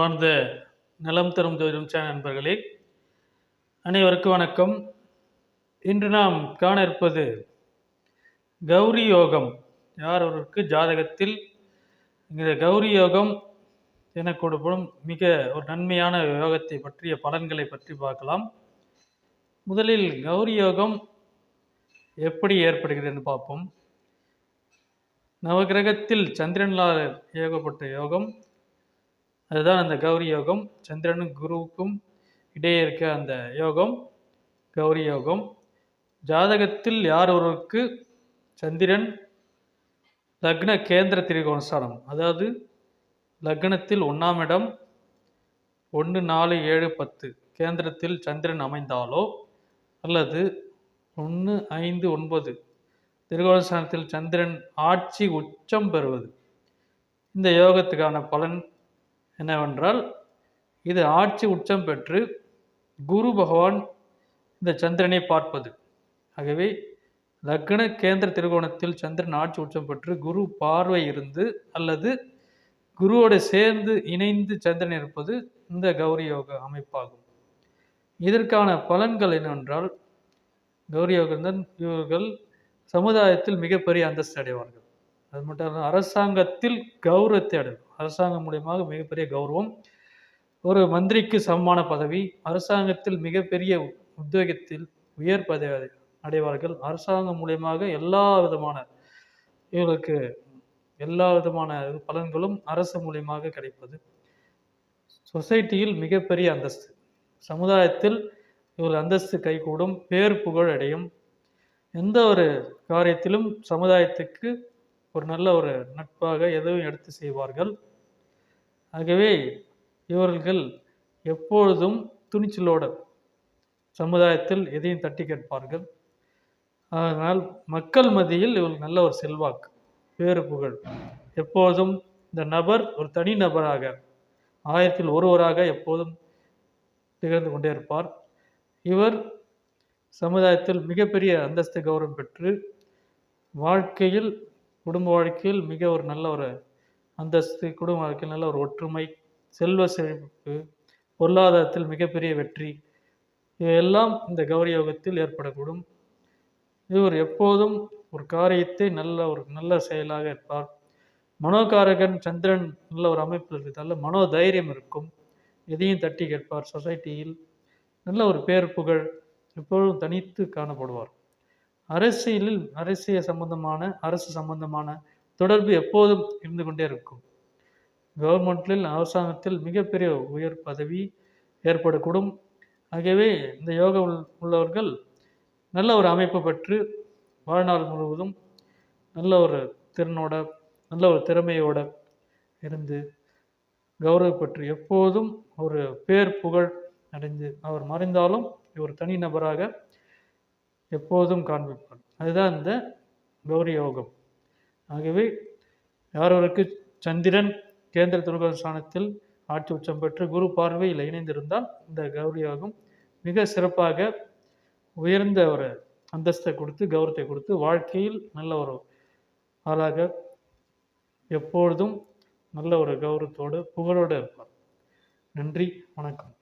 அன்பார்ந்த நலம் தரும் ஜோதிடம் சேனல் நண்பர்களே அனைவருக்கும் வணக்கம். இன்று நாம் காண இருப்பது கௌரி யோகம். யார் ஒருவருக்கு ஜாதகத்தில் இந்த கௌரி யோகம் என கொடுப்படும் மிக ஒரு நன்மையான யோகத்தை பற்றிய பலன்களை பற்றி பார்க்கலாம். முதலில் கௌரி யோகம் எப்படி ஏற்படுகிறது என்று பார்ப்போம். நவகிரகத்தில் சந்திரனால் ஏகப்பட்ட யோகம் அதுதான் அந்த கௌரி யோகம். சந்திரனும் குருவுக்கும் இடையே இருக்க அந்த யோகம் கௌரி யோகம். ஜாதகத்தில் யார் ஒருவருக்கு சந்திரன் லக்ன கேந்திர திரிகோணஸ்தானம் அதாவது லக்னத்தில் ஒன்றாம் இடம் ஒன்று நாலு ஏழு பத்து கேந்திரத்தில் சந்திரன் அமைந்தாலோ அல்லது ஒன்று ஐந்து ஒன்பது திரிகோணஸ்தானத்தில் சந்திரன் ஆட்சி உச்சம் பெறுவது. இந்த யோகத்துக்கான பலன் என்னவென்றால் இது ஆட்சி உச்சம் பெற்று குரு பகவான் இந்த சந்திரனை பார்ப்பது. ஆகவே லக்ன கேந்திர திருகோணத்தில் சந்திரன் ஆட்சி உச்சம் பெற்று குரு பார்வை இருந்து அல்லது குருவோடு சேர்ந்து இணைந்து சந்திரன் இருப்பது இந்த கௌரி யோக அமைப்பாகும். இதற்கான பலன்கள் என்னவென்றால் கௌரி யோகந்தன் இவர்கள் சமுதாயத்தில் மிகப்பெரிய அந்தஸ்து அடைவார்கள். அது மட்டும் இல்லாமல் அரசாங்கத்தில் கௌரவத்தை அடையும் அரசாங்கம் மூலியமாக மிகப்பெரிய கௌரவம். ஒரு மந்திரிக்கு சமமான பதவி அரசாங்கத்தில் மிகப்பெரிய உத்தியோகத்தில் உயர் பதவி அடைவார்கள். அரசாங்கம் மூலியமாக எல்லா விதமான இவர்களுக்கு எல்லா விதமான பலன்களும் அரசு மூலியமாக கிடைப்பது. சொசைட்டியில் மிகப்பெரிய அந்தஸ்து. சமுதாயத்தில் இவர்கள் அந்தஸ்து கைகூடும் பேர் புகழ் அடையும். எந்த ஒரு காரியத்திலும் சமுதாயத்துக்கு ஒரு நல்ல ஒரு நட்பாக எதுவும் எடுத்து செய்வார்கள். ஆகவே இவர்கள் எப்பொழுதும் துணிச்சலோடு சமுதாயத்தில் எதையும் தட்டி கேட்பார்கள். அதனால் மக்கள் மத்தியில் இவர்கள் நல்ல ஒரு செல்வாக்கு பேரு புகழ். எப்போதும் இந்த நபர் ஒரு தனி நபராக ஆயிரத்தில் ஒருவராக எப்போதும் திகழ்ந்து கொண்டே இருப்பார். இவர் சமுதாயத்தில் மிகப்பெரிய அந்தஸ்து கௌரவம் பெற்று வாழ்க்கையில் குடும்ப வாழ்க்கையில் மிக ஒரு நல்ல ஒரு அந்தஸ்து குடும்ப வாழ்க்கையில் நல்ல ஒரு ஒற்றுமை செல்வ செழிப்பு பொருளாதாரத்தில் மிகப்பெரிய வெற்றி. இவையெல்லாம் இந்த கௌரி யோகத்தில் ஏற்படக்கூடும். இவர் எப்போதும் ஒரு காரியத்தை நல்ல ஒரு நல்ல செயலாக இருப்பார் மனோகாரகன் சந்திரன் நல்ல ஒரு அமைப்பில் இருக்கிறதால மனோ தைரியம் இருக்கும். எதையும் தட்டி கேட்பார். சொசைட்டியில் நல்ல ஒரு பேர் புகழ் எப்பொழுதும் தனித்து காணப்படுவார். அரசியலில் அரசியல் சம்பந்தமான அரசு சம்பந்தமான தொடர்பு எப்போதும் இருந்து கொண்டே இருக்கும். கவர்மெண்ட்டில் அரசாங்கத்தில் மிகப்பெரிய உயர் பதவி ஏற்படக்கூடும். ஆகவே இந்த யோகம் உள்ளவர்கள் நல்ல ஒரு அமைப்பு பெற்று வாழ்நாள் முழுவதும் நல்ல ஒரு திறனோட நல்ல ஒரு திறமையோட இருந்து கௌரவப்பட்டு எப்போதும் ஒரு பேர் புகழ் அடைந்து அவர் மறைந்தாலும் ஒரு தனி நபராக எப்போதும் காண்பிப்பான் அதுதான் இந்த கௌரி யோகம் ஆகவே யாரோருக்கு சந்திரன் கேந்திர துருகல் ஸ்தானத்தில் ஆட்சி உச்சம் பெற்று குரு பார்வையில் இணைந்திருந்தால் இந்த கௌரி யோகம் மிக சிறப்பாக உயர்ந்த ஒரு அந்தஸ்தை கொடுத்து கௌரவத்தை கொடுத்து வாழ்க்கையில் நல்ல ஒரு ஆளாக எப்பொழுதும் நல்ல ஒரு கௌரவத்தோடு புகழோடு இருப்பார். நன்றி வணக்கம்.